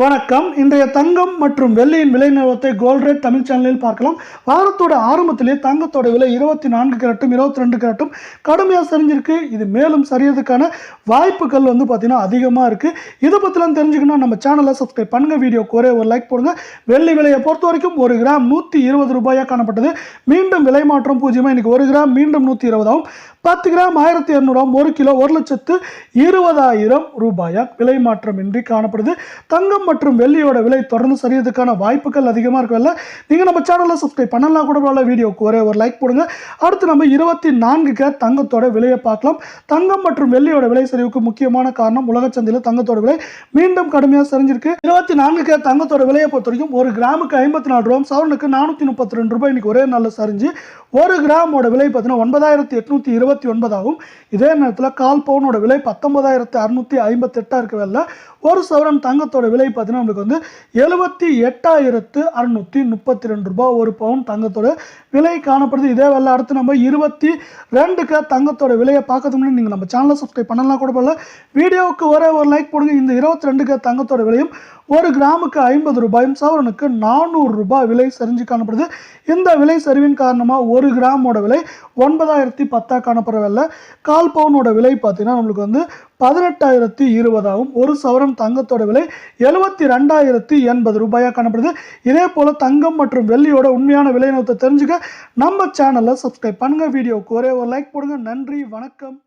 வணக்கம். இன்றைய தங்கம் மற்றும் வெள்ளியின் விலை நிலவரத்தை கோல்ட் ரேட் தமிழ் சேனலில் பார்க்கலாம். வாரத்தோட ஆரம்பத்திலே தங்கத்தோட விலை இருபத்தி நான்கு கேரட்டும் இருபத்தி ரெண்டு கேரட்டும் கடுமையாக சரிஞ்சிருக்கு. இது மேலும் சரியறதுக்கான வாய்ப்புகள் வந்து பார்த்திங்கன்னா அதிகமாக இருக்குது இதை பற்றிலாம் தெரிஞ்சுக்கணும் நம்ம சேனலை சப்ஸ்கிரைப் பண்ணுங்கள் வீடியோக்கு ஒரே ஒரு லைக் போடுங்க. வெள்ளி விலையை பொறுத்த வரைக்கும் ஒரு கிராம் நூற்றி இருபது ரூபாயாக காணப்பட்டது. மீண்டும் விலை மாற்றம் பூஜ்ஜியமாக இன்றைக்கி ஒரு கிராம் மீண்டும் நூற்றி இருபதாகவும் பத்து கிராம் ஆயிரத்தி இரநூறாம் ஒரு கிலோ ஒரு லட்சத்து இருபதாயிரம் ரூபாயா விலை மாற்றம் இன்றி காணப்படுது. தங்கம் மற்றும் வெள்ளியோட விலை தொடர்ந்து சரியதுக்கான வாய்ப்புகள் அதிகமாக இருக்குல்ல நீங்கள் நம்ம சேனலை சப்ஸ்கிரைப் பண்ணலாம் கூட பரவாயில்ல. வீடியோக்கு ஒரே ஒரு லைக் போடுங்க. அடுத்து நம்ம இருபத்தி நான்கு கேர் தங்கத்தோட விலையை பார்க்கலாம். தங்கம் மற்றும் வெள்ளியோட விலை சரிவுக்கு முக்கியமான காரணம் உலக சந்தையில் தங்கத்தோட விலை மீண்டும் கடுமையாக சரிஞ்சிருக்கு. இருபத்தி நான்கு கேர் தங்கத்தோட விலையை பொறுத்த வரைக்கும் ஒரு கிராமுக்கு ஐம்பத்தி நாலு ரூபா சவரனுக்கு நானூற்றி முப்பத்தி ரெண்டு ரூபாய் இன்னைக்கு ஒரே நாளில் சரிஞ்சு ஒரு கிராமோட விலை பார்த்தீங்கன்னா ஒன்பதாயிரத்தி எட்நூற்றி இருபத்தி ஒன்பதாகும் இதே நேரத்தில் கால் பவுனோட விலை பத்தொன்பதாயிரத்தி அறுநூற்றி ஐம்பத்தெட்டாக இருக்க வேலை ஒரு சவரன் தங்கத்தோட விலை பார்த்தீங்கன்னா நம்மளுக்கு வந்து எழுபத்தி எட்டாயிரத்து அறுநூற்றி முப்பத்தி ரெண்டு ரூபா ஒரு பவுன் தங்கத்தோட விலை காணப்படுது. இதே வேலை அடுத்து நம்ம இருபத்தி ரெண்டுக்கு தங்கத்தோட விலையை பார்க்கறதுக்கு முன்னாடி நீங்கள் நம்ம சேனலை சப்ஸ்கிரைப் பண்ணலாம் கூட போல வீடியோவுக்கு ஒரே ஒரு லைக் போடுங்க. இந்த இருபத்தி ரெண்டுக்கு தங்கத்தோட விலையும் ஒரு கிராமுக்கு ஐம்பது ரூபாயும் சவரனுக்கு நானூறு ரூபாய் விலை சரிஞ்சு காணப்படுது. இந்த விலை சரிவின் காரணமாக ஒரு கிராமோட விலை ஒன்பதாயிரத்தி பத்தாக காணப்படவில்லை கால் பவுனோட விலை பார்த்தீங்கன்னா நம்மளுக்கு வந்து பதினெட்டாயிரத்தி இருபதாகவும் ஒரு சவரன் தங்கத்தோட விலை எழுபத்தி ரெண்டாயிரத்தி எண்பது ரூபாயாக காணப்படுது. இதே போல் தங்கம் மற்றும் வெள்ளியோட உண்மையான விலை நோத்தை தெரிஞ்சுக்க நம்ம சேனலை சப்ஸ்கிரைப் பண்ணுங்கள் வீடியோவுக்கு ஒரே ஒரு லைக் போடுங்க. நன்றி வணக்கம்.